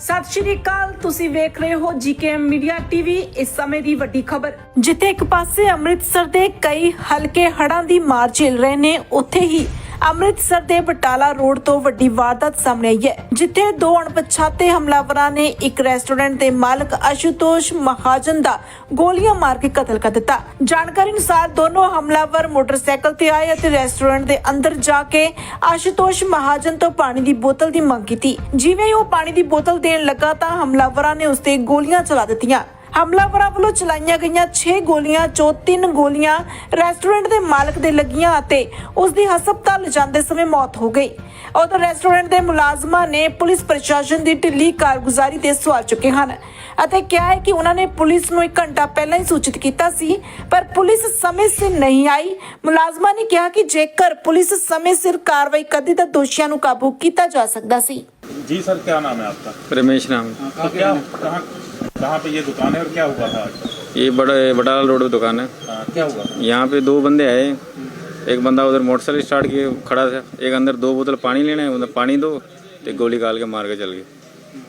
ਸਤਿ ਸ਼੍ਰੀ ਅਕਾਲ, ਤੁਸੀਂ ਵੇਖ ਰਹੇ ਹੋ ਜੀਕੇਐਮ ਮੀਡੀਆ ਟੀਵੀ। ਇਸ ਸਮੇਂ ਦੀ ਵੱਡੀ ਖਬਰ, ਜਿੱਥੇ ਇੱਕ ਪਾਸੇ ਅੰਮ੍ਰਿਤਸਰ ਦੇ ਕਈ ਹਲਕੇ ਹੜਾਂ ਦੀ ਮਾਰ ਝੇਲ ਰਹੇ ਨੇ, ਉੱਥੇ ਹੀ ਅੰਮ੍ਰਿਤਸਰ ਦੇ ਬਟਾਲਾ ਰੋਡ ਤੋਂ ਵੱਡੀ ਵਾਰਦਾਤ ਸਾਹਮਣੇ ਆਈ ਹੈ, ਜਿੱਥੇ ਦੋ ਅਣਪਛਾਤੇ ਹਮਲਾਵਰਾਂ ਨੇ ਇੱਕ ਰੈਸਟੋਰੈਂਟ ਦੇ ਮਾਲਕ ਅਸ਼ੂਤੋਸ਼ ਮਹਾਜਨ ਦਾ ਗੋਲੀਆਂ ਮਾਰ ਕੇ ਕਤਲ ਕਰ ਦਿੱਤਾ। ਜਾਣਕਾਰੀ ਅਨੁਸਾਰ ਦੋਨੋਂ ਹਮਲਾਵਰ ਮੋਟਰਸਾਈਕਲ ਤੇ ਆਏ ਅਤੇ ਰੈਸਟੋਰੈਂਟ ਦੇ ਅੰਦਰ ਜਾ ਕੇ ਆਸ਼ੂਤੋਸ਼ ਮਹਾਜਨ ਤੋਂ ਪਾਣੀ ਦੀ ਬੋਤਲ ਦੀ ਮੰਗ ਕੀਤੀ। ਜਿਵੇਂ ਹੀ ਉਹ ਪਾਣੀ ਦੀ ਬੋਤਲ ਦੇਣ ਲੱਗਾ ਤਾਂ ਹਮਲਾਵਰਾਂ ਨੇ ਉਸ ਤੇ ਗੋਲੀਆਂ ਚਲਾ ਦਿੱਤੀਆਂ। ਹਮਲਾਵਰਾਂ ਵੱਲੋਂ ਚਲਾਈਆਂ ਗਈਆਂ 6 ਗੋਲੀਆਂ ਚੋਂ 3 ਗੋਲੀਆਂ ਰੈਸਟੋਰੈਂਟ ਦੇ ਮਾਲਕ ਦੇ ਲੱਗੀਆਂ ਅਤੇ ਉਸ ਦੀ ਹਸਪਤਾਲ ਲਿਜਾਂਦੇ ਸਮੇਂ ਮੌਤ ਹੋ ਗਈ ਉਧਰ ਰੈਸਟੋਰੈਂਟ ਦੇ ਮੁਲਾਜ਼ਮਾਂ ਨੇ ਪੁਲਿਸ ਪ੍ਰਸ਼ਾਸਨ ਦੀ ਢਿੱਲੀ ਕਾਰਗੁਜ਼ਾਰੀ ਤੇ ਸਵਾਲ ਚੁੱਕੇ ਹਨ ਅਤੇ ਕਿਹਾ ਹੈ ਕਿ ਉਹਨਾਂ ਨੇ ਪੁਲਿਸ ਨੂੰ 1 ਘੰਟਾ ਪਹਿਲਾਂ ਹੀ ਸੂਚਿਤ ਕੀਤਾ ਸੀ ਪਰ ਪੁਲਿਸ ਸਮੇਂ ਸਿਰ ਨਹੀਂ ਆਈ ਮੁਲਾਜ਼ਮਾਂ ਨੇ ਕਿਹਾ ਕਿ ਜੇਕਰ ਪੁਲਿਸ ਸਮੇਂ ਸਿਰ ਕਾਰਵਾਈ ਕਰਦੀ ਤਾਂ ਦੋਸ਼ੀਆਂ ਨੂੰ ਕਾਬੂ ਕੀਤਾ ਜਾ ਸਕਦਾ ਸੀ जी सर क्या नाम है आपका रमेश नाम है। तो क्या कहाँ कहाँ पे ये दुकान है और क्या हुआ था ये बड़ा बटाल रोड पे दुकान है। हाँ, क्या हुआ? था यहाँ पे दो बंदे आए। एक बंदा उधर मोटरसाइकिल स्टार्ट किए खड़ा था। एक अंदर दो बोतल पानी लेना है उधर पानी दो। तो गोली काल के मार के चल गए।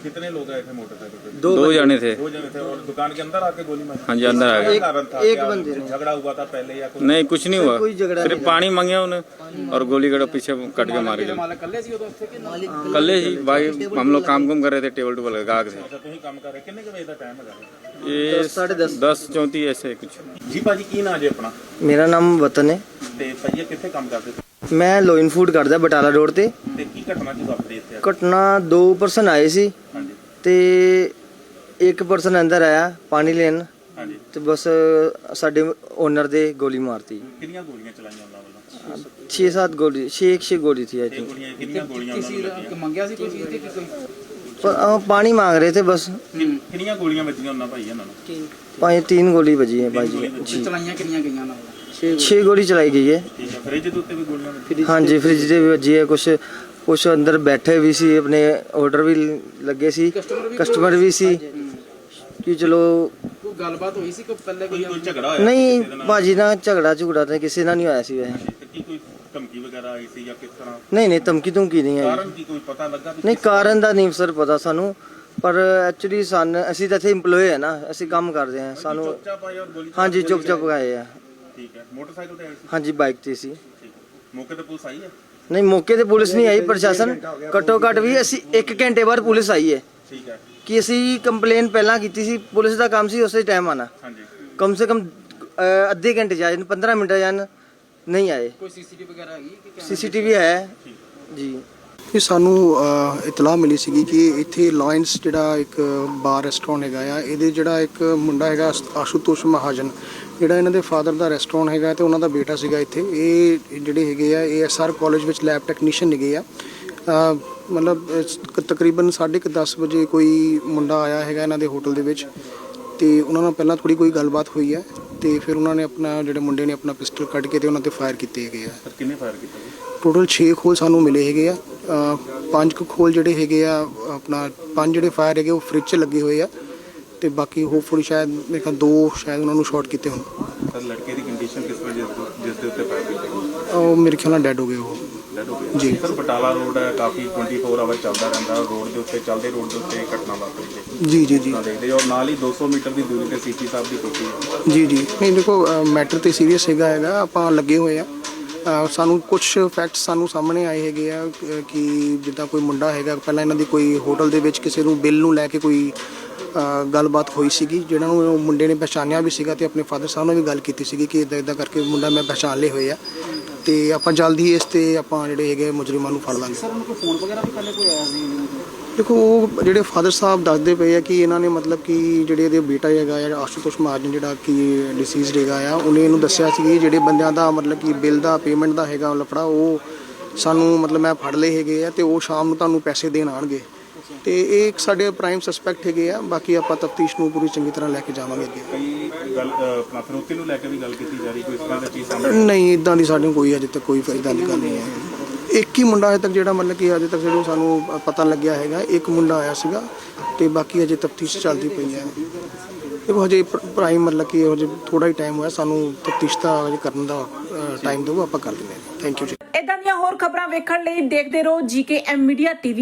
कितने लोग आए थे मोटरसाइकिल दो, दो जने थे। दो जाने थे और दुकान के अंदर आके गोली मारी? हाँ जी अंदर आ गए। कारण एक बंदे झगड़ा हुआ था पहले या कुछ? नहीं कुछ नहीं हुआ। कोई झगड़ा सिर्फ़ पानी मांगे उन्होंने और गोली गड़ा पीछे कट के मारे गए। कल ही हाँ, भाई हम लोग काम कुम कर रहे थे टेबल टूबल गाग से अच्छा, तो ये दस दस। चौंतीस ऐसे कुछ। जी भाजी की ना जी अपना? मेरा नाम वतन है। ते भैया कितने काम करते थे? ਮੈਂ ਲੋਇਨ ਫੂਡ ਕਰਦਾ ਬਟਾਲਾ ਰੋਡ ਤੇ। ਤੇ ਕੀ ਘਟਨਾ ਕੀ ਵਾਪਰੀ ਇੱਥੇ ਘਟਨਾ ਦੋ ਪਰਸਨ ਆਏ ਸੀ। ਹਾਂਜੀ। ਤੇ ਇੱਕ ਪਰਸਨ ਅੰਦਰ ਆਇਆ ਪਾਣੀ ਲੈਣ। ਹਾਂਜੀ। ਤੇ ਬਸ ਸਾਡੇ ਓਨਰ ਦੇ ਗੋਲੀ ਮਾਰਤੀ। ਕਿੰਨੀਆਂ ਗੋਲੀਆਂ ਚਲਾਈਆਂ ਉਹਨਾਂ ਵੱਲੋਂ? 6-7 ਗੋਲੀ 6-6 ਗੋਲੀ ਸੀ ਆਈ ਥਿੰਕ ਗੋਲੀਆਂ ਕਿੰਨੀਆਂ ਗੋਲੀਆਂ ਉਹਨਾਂ ਨੂੰ ਲੱਗੀਆਂ? ਮੰਗਿਆ ਸੀ ਕੋਈ ਚੀਜ਼ ਤੇ ਕਿ ਕੋਈ? ਪਾਣੀ ਮੰਗ ਰਹੇ ਥੇ ਬਸ। ਕਿੰਨ- ਕਿੰਨੀਆਂ ਗੋਲੀਆਂ ਵੱਜੀਆਂ ਉਹਨਾਂ ਭਾਈ ਇਹਨਾਂ ਨੂੰ ਪੰਜ ਤਿੰਨ ਗੋਲੀ ਵੱਜੀ ਹੈ ਭਾਈ। ਜੀ ਜੀ ਚਲਾਈਆਂ ਕਿੰਨੀਆਂ ਗਈਆਂ ਨਾਲ? 6 ਗੋਲੀ। ਚਲਾਈ ਗਈ ਹੈ। ਠੀਕ ਹੈ ਫ੍ਰਿਜ ਦੇ ਉੱਤੇ ਵੀ ਗੋਲੀਆਂ ਵੱਜੀਆਂ। ਹਾਂਜੀ ਫ੍ਰਿਜ ਦੇ ਵੀ ਵੱਜੀ ਹੈ। ਕੁਛ ਕੁਛ ਅੰਦਰ ਬੈਠੇ ਵੀ ਸੀ ਆਪਣੇ ਆਰਡਰ ਵੀ ਲੱਗੇ ਸੀ। ਕਸਟਮਰ ਵੀ ਸੀ। ਕਿ ਚਲੋ ਕੋਈ ਗੱਲਬਾਤ ਹੋਈ ਸੀ ਕੋਈ ਪਹਿਲੇ ਕੋਈ ਝਗੜਾ ਹੋਇਆ ਨਹੀਂ ਭਾਜੀ ਨਾਲ ਝਗੜਾ ਝੁਗੜਾ ਤਾਂ ਕਿਸੇ ਨਾਲ ਨਹੀਂ ਹੋਇਆ ਸੀ ਵੈਸੇ। ਤੇ ਕੀ ਕੋਈ ਧਮਕੀ ਵਗੈਰਾ ਆਈ ਸੀ ਜਾਂ ਕਿਸ ਤਰ੍ਹਾਂ? ਨਹੀਂ ਨਹੀਂ ਧਮਕੀ ਧਮਕੀ ਨਹੀਂ ਆਈ। ਕਾਰਨ ਕੀ ਕੋਈ ਪਤਾ ਲੱਗਾ ਵੀ ਨਹੀਂ ਕਾਰਨ ਦਾ ਨਹੀਂ ਸਰ ਪਤਾ ਸਾਨੂੰ ਪਰ ਐਕਚੁਅਲੀ ਸਨ ਅਸੀਂ ਤਾਂ ਇੱਥੇ EMPLOYE ਹੈ ਨਾ ਅਸੀਂ ਕੰਮ ਕਰਦੇ ਹਾਂ ਸਾਨੂੰ ਚੁੱਪਚਾਪ ਆਏ ਔਰ ਗੋਲੀ ਹਾਂਜੀ ਚੁੱਪ ਚੁੱਪ ਗਏ ਆ। ਠੀਕ ਹੈ ਮੋਟਰਸਾਈਕਲ ਤੇ ਆਏ ਸੀ? ਹਾਂਜੀ ਬਾਈਕ ਤੇ ਸੀ। ਠੀਕ ਹੈ। ਮੌਕੇ ਤੇ ਪੁਲਿਸ ਆਈ ਹੈ? ਨਹੀਂ ਮੌਕੇ ਤੇ ਪੁਲਿਸ ਨਹੀਂ ਆਈ ਪ੍ਰਸ਼ਾਸਨ ਘੱਟੋ ਘੱਟ ਵੀ ਅਸੀਂ 1 ਘੰਟੇ ਬਾਅਦ ਪੁਲਿਸ ਆਈ ਹੈ। ਠੀਕ ਹੈ। ਕਿ ਅਸੀਂ ਕੰਪਲੇਨ ਪਹਿਲਾਂ ਕੀਤੀ ਸੀ ਪੁਲਿਸ ਦਾ ਕੰਮ ਸੀ ਉਸੇ ਟਾਈਮ ਆਣਾ ਹਾਂਜੀ। ਕਮ ਸੇ ਕਮ ਅਹ, ਅੱਧੇ ਘੰਟੇ ਜਾਏ 15 ਮਿੰਟ ਜਾਣ ਨਹੀਂ ਆਏ। ਕੋਈ ਸੀਸੀਟੀਵੀ ਵਗੈਰਾ ਹੈਗੀ ਕਿ ਕੈਮਰਾ ਸੀਸੀਟੀਵੀ ਹੈ। ਜੀ। ਇਹ ਸਾਨੂੰ ਇਤਲਾਹ ਮਿਲੀ ਸੀਗੀ ਕਿ ਇੱਥੇ ਲਾਇਨਸ ਜਿਹੜਾ ਇੱਕ ਬਾਰ ਰੈਸਟੋਰੈਂਟ ਹੈਗਾ ਆ ਇਹਦੇ ਜਿਹੜਾ ਇੱਕ ਮੁੰਡਾ ਹੈਗਾ ਆਸ- ਆਸ਼ੂਤੋਸ਼ ਮਹਾਜਨ ਜਿਹੜਾ ਇਹਨਾਂ ਦੇ ਫਾਦਰ ਦਾ ਰੈਸਟੋਰੈਂਟ ਹੈਗਾ ਤੇ ਉਹਨਾਂ ਦਾ ਬੇਟਾ ਸੀਗਾ ਇੱਥੇ। ਇਹ ਜਿਹੜੇ ਹੈਗੇ ਆ ਏਐਸਆਰ ਕਾਲਜ ਵਿੱਚ ਲੈਬ ਟੈਕਨੀਸ਼ੀਅਨ ਹੈਗੇ ਆ। ਅ, ਮਤਲਬ ਇਸ- ਕ- ਤਕਰੀਬਨ 10:30 ਵਜੇ ਕੋਈ ਮੁੰਡਾ ਆਇਆ ਹੈਗਾ ਇਹਨਾਂ ਦੇ ਹੋਟਲ ਦੇ ਵਿੱਚ ਤੇ ਉਹਨਾਂ ਨਾਲ ਪਹਿਲਾਂ ਥੋੜੀ ਕੋਈ ਗੱਲਬਾਤ ਹੋਈ ਹੈ। ਤੇ ਫਿਰ ਉਹਨਾਂ ਨੇ ਆਪਣਾ ਜਿਹੜੇ ਮੁੰਡੇ ਨੇ ਆਪਣਾ ਪਿਸਟਲ ਕੱਢ ਕੇ ਤੇ ਉਹਨਾਂ ਤੇ ਫਾਇਰ ਕੀਤੇ ਹੈਗੇ ਆ। ਸਰ ਕਿੰਨੇ ਫਾਇਰ ਕੀਤਾ ਜੀ? ਟੋਟਲ 6 ਖੋਲ ਸਾਨੂੰ ਮਿਲੇ ਹੈਗੇ ਆ। ਅ, ਪੰਜ ਕੁ ਖੋਲ ਜਿਹੜੇ ਹੈਗੇ ਆ ਆਪਣਾ ਪੰਜ ਜਿਹੜੇ ਫਾਇਰ ਹੈਗੇ ਉਹ ਫ੍ਰਿਜ 'ਚ ਲੱਗੇ ਹੋਏ ਆ। ਤੇ ਬਾਕੀ ਹੋਪਫੁਲੀ ਸ਼ਾਇਦ ਮੇਰੇ ਖਿਆਲ ਦੋ ਸ਼ਾਇਦ ਉਹਨਾਂ ਨੂੰ ਸ਼ਾਰਟ ਕੀਤੇ ਹੋਣ। ਸਰ ਲੜਕੇ ਦੀ ਕੰਡੀਸ਼ਨ ਕਿਸ ਵਜ੍ਹਾ ਜਿਸ ਦੇ ਉੱਤੇ ਫਾਇਰ ਕੀਤਾ ਉਹ ਮੇਰੇ ਖਿਆਲ ਨਾਲ ਡੈਡ ਹੋ ਗਏ ਉਹ। ਡੈਡ ਹੋ ਗਿਆ ਜੀ। ਸਰ ਬਟਾਲਾ ਰੋਡ ਹੈ ਕਾਫੀ 24 ਆਵਰ ਚੱਲਦਾ ਰਹਿੰਦਾ ਰੋਡ ਦੇ ਉੱਤੇ ਚੱਲਦੇ ਰੋਡ ਦੇ ਉੱਤੇ ਇਹ ਘਟਨਾ ਵਾਪਰੀ ਹੈ ਜੀ ਜੀ ਜੀ। ਦੇਖਦੇ ਔਰ ਨਾਲ ਹੀ 200 ਮੀਟਰ ਦੀ ਦੂਰੀ ਤੇ ਸੀਪੀ ਸਾਹਿਬ ਦੀ ਕੋਠੀ ਹੈ। ਜੀ ਜੀ। ਨਹੀਂ ਦੇਖੋ ਮੈਟਰ ਤੇ ਸੀਰੀਅਸ ਹੈਗਾ ਹੈਗਾ। ਆਪਾਂ ਲੱਗੇ ਹੋਏ ਆ। ਸਾਨੂੰ ਕੁਝ ਫੈਕਟਸ ਸਾਨੂੰ ਸਾਹਮਣੇ ਆਏ ਹੈਗੇ ਆ ਕਿ ਜਿੱਦਾਂ ਕੋਈ ਮੁੰਡਾ ਹੈਗਾ ਪਹਿਲਾਂ ਇਹਨਾਂ ਦੀ ਕੋਈ ਹੋਟਲ ਦੇ ਵਿੱਚ ਕਿਸੇ ਨੂੰ ਬਿੱਲ ਨੂੰ ਲੈ ਕੇ ਕੋਈ ਗੱਲਬਾਤ ਹੋਈ ਸੀਗੀ ਜਿਹਨਾਂ ਨੂੰ ਮੁੰਡੇ ਨੇ ਪਛਾਣਿਆ ਵੀ ਸੀਗਾ ਤੇ ਆਪਣੇ ਫਾਦਰ ਸਾਹਿਬ ਨਾਲ ਵੀ ਗੱਲ ਕੀਤੀ ਸੀਗੀ ਕਿ ਇਦਾਂ ਇਦਾਂ ਕਰਕੇ ਮੁੰਡਾ ਮੈਂ ਪਛਾਣ ਲਏ ਹੋਏ ਆ। ਤੇ ਆਪਾਂ ਜਲਦੀ ਇਸ ਤੇ ਆਪਾਂ ਜਿਹੜੇ ਹੈਗੇ ਮੁਜਰਮਾਂ ਨੂੰ ਫੜ ਲਾਂਗੇ। ਸਰ ਉਹਨੂੰ ਕੋਈ ਫੋਨ ਵਗੈਰਾ ਵੀ ਪਹਿਲੇ ਕੋਈ ਆਇਆ ਸੀ? ਦੇਖੋ ਉਹ ਜਿਹੜੇ ਫਾਦਰ ਸਾਹਿਬ ਦੱਸਦੇ ਪਏ ਆ ਕਿ ਇਹਨਾਂ ਨੇ ਮਤਲਬ ਕਿ ਜਿਹੜੇ ਇਹਦੇ ਬੇਟਾ ਹੈਗਾ ਆ ਆਸ਼ੂਤੋਸ਼ ਮਹਾਜਨ ਜਿਹੜਾ ਕਿ ਡਿਸੀਜ਼ਡ ਹੈਗਾ ਆ ਉਹਨੇ ਇਹਨੂੰ ਦੱਸਿਆ ਸੀ ਕਿ ਜਿਹੜੇ ਬੰਦਿਆਂ ਦਾ ਮਤਲਬ ਕਿ ਬਿੱਲ ਦਾ ਪੇਮੈਂਟ ਦਾ ਹੈਗਾ ਲਫੜਾ ਉਹ ਸਾਨੂੰ ਮਤਲਬ ਮੈਂ ਫੜ ਲਏ ਹੈਗੇ ਆ ਤੇ ਉਹ ਸ਼ਾਮ ਨੂੰ ਤੁਹਾਨੂੰ ਪੈਸੇ ਦੇਣ ਆਣਗੇ ਤੇ ਇਹ ਇੱਕ ਸਾਡੇ ਪ੍ਰਾਈਮ ਸਸਪੈਕਟ ਹੈਗੇ ਆ ਬਾਕੀ ਆਪਾਂ ਤਫਤੀਸ਼ ਨੂੰ ਪੂਰੀ ਚੰਗੀ ਤਰ੍ਹਾਂ ਲੈ ਕੇ ਜਾਵਾਂਗੇ ਅੱਗੇ। ਕਈ ਗੱਲ ਆਪਣਾ ਫਿਰੋਤੀ ਨੂੰ ਲੈ ਕੇ ਵੀ ਗੱਲ ਕੀਤੀ ਜਾ ਰਹੀ ਕੋਈ ਇਸ ਤਰ੍ਹਾਂ ਦੀ ਚੀਜ਼ ਸਾਹਮਣੇ? ਨਹੀਂ ਇਦਾਂ ਦੀ ਸਾਡੇ ਕੋਈ ਅਜੇ ਤੱਕ ਕੋਈ ਫਾਇਦਾ ਨਹੀਂ ਹੈ। ਇੱਕ ਹੀ ਮੁੰਡਾ ਅਜੇ ਤੱਕ ਜਿਹੜਾ ਮਤਲਬ ਕਿ ਅਜੇ ਤੱਕ ਜਿਹੜਾ ਸਾਨੂੰ ਪਤਾ ਲੱਗਿਆ ਹੈਗਾ ਇੱਕ ਮੁੰਡਾ ਆਇਆ ਸੀਗਾ ਤੇ ਬਾਕੀ ਅਜੇ ਤਫਤੀਸ਼ ਚੱਲਦੀ ਪਈ ਹੈ। ਦੇਖੋ ਹਜੇ ਪ੍ਰਾਈਮ ਮਤਲਬ ਕਿ ਹਜੇ ਥੋੜਾ ਹੀ ਟਾਈਮ ਹੋਇਆ ਸਾਨੂੰ ਤਫਤੀਸ਼ ਦਾ ਹਜੇ ਕਰਨ ਦਾ ਟਾਈਮ ਦਿਓ ਆਪਾਂ ਕਰ ਦਿੰਦੇ ਹਾਂ। ਥੈਂਕ ਯੂ ਜੀ ਇਦਾਂ ਦੀਆਂ ਹੋਰ ਖਬਰਾਂ ਵੇਖਣ ਲਈ ਦੇਖਦੇ ਰਹੋ ਜੀਕੇਐਮ ਮੀਡੀਆ ਟੀਵੀ